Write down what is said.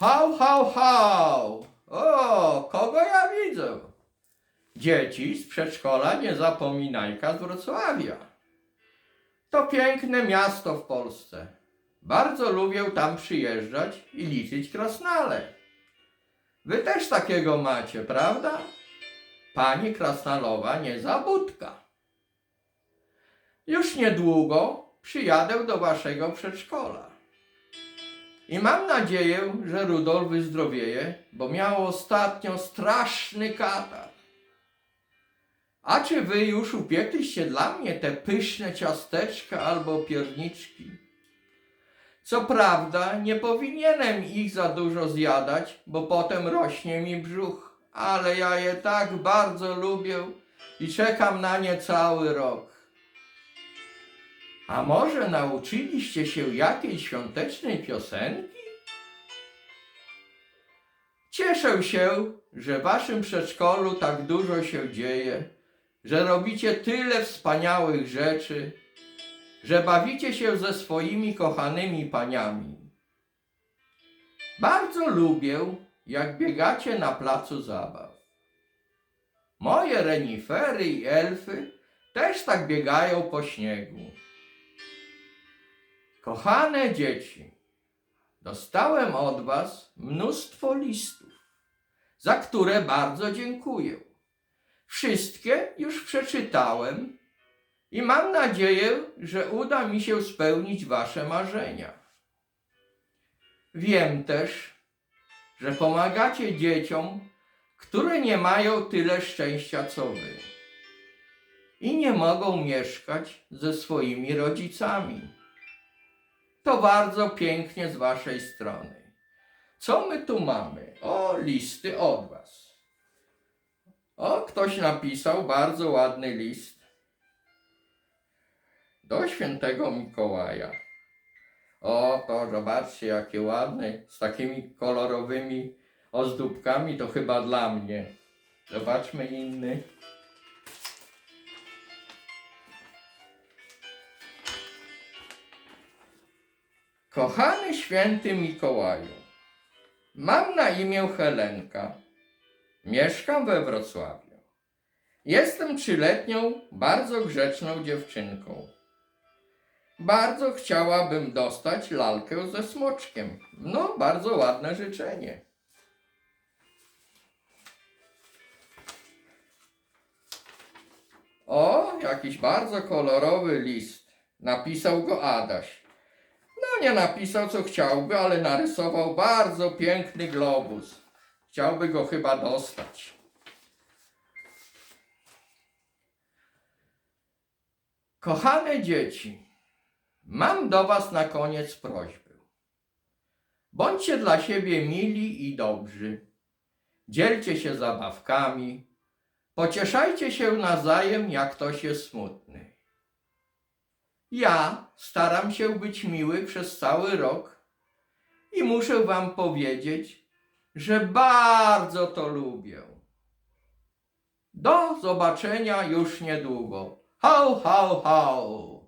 Hał, hał, hał! O, kogo ja widzę? Dzieci z przedszkola Niezapominajka z Wrocławia. To piękne miasto w Polsce. Bardzo lubię tam przyjeżdżać i liczyć krasnale. Wy też takiego macie, prawda? Pani krasnalowa niezabudka. Już niedługo przyjadę do waszego przedszkola. I mam nadzieję, że Rudolf wyzdrowieje, bo miał ostatnio straszny katar. A czy wy już upiekliście dla mnie te pyszne ciasteczka albo pierniczki? Co prawda, nie powinienem ich za dużo zjadać, bo potem rośnie mi brzuch, ale ja je tak bardzo lubię i czekam na nie cały rok. A może nauczyliście się jakiejś świątecznej piosenki? Cieszę się, że w waszym przedszkolu tak dużo się dzieje, że robicie tyle wspaniałych rzeczy, że bawicie się ze swoimi kochanymi paniami. Bardzo lubię, jak biegacie na placu zabaw. Moje renifery i elfy też tak biegają po śniegu. Kochane dzieci, dostałem od Was mnóstwo listów, za które bardzo dziękuję. Wszystkie już przeczytałem i mam nadzieję, że uda mi się spełnić Wasze marzenia. Wiem też, że pomagacie dzieciom, które nie mają tyle szczęścia co Wy i nie mogą mieszkać ze swoimi rodzicami. To bardzo pięknie z Waszej strony. Co my tu mamy? O, listy od Was. O, ktoś napisał bardzo ładny list do świętego Mikołaja. O, to zobaczcie, jakie ładne, z takimi kolorowymi ozdóbkami, to chyba dla mnie. Zobaczmy inny. Kochany święty Mikołaju, mam na imię Helenka. Mieszkam we Wrocławiu. Jestem trzyletnią, bardzo grzeczną dziewczynką. Bardzo chciałabym dostać lalkę ze smoczkiem. No, bardzo ładne życzenie. O, jakiś bardzo kolorowy list. Napisał go Adaś. Nie napisał co chciałby, ale narysował bardzo piękny globus. Chciałby go chyba dostać. Kochane dzieci, mam do Was na koniec prośbę. Bądźcie dla siebie mili i dobrzy. Dzielcie się zabawkami. Pocieszajcie się nawzajem, jak ktoś jest smutny. Ja staram się być miły przez cały rok i muszę Wam powiedzieć, że bardzo to lubię. Do zobaczenia już niedługo. Hał, hał, hał.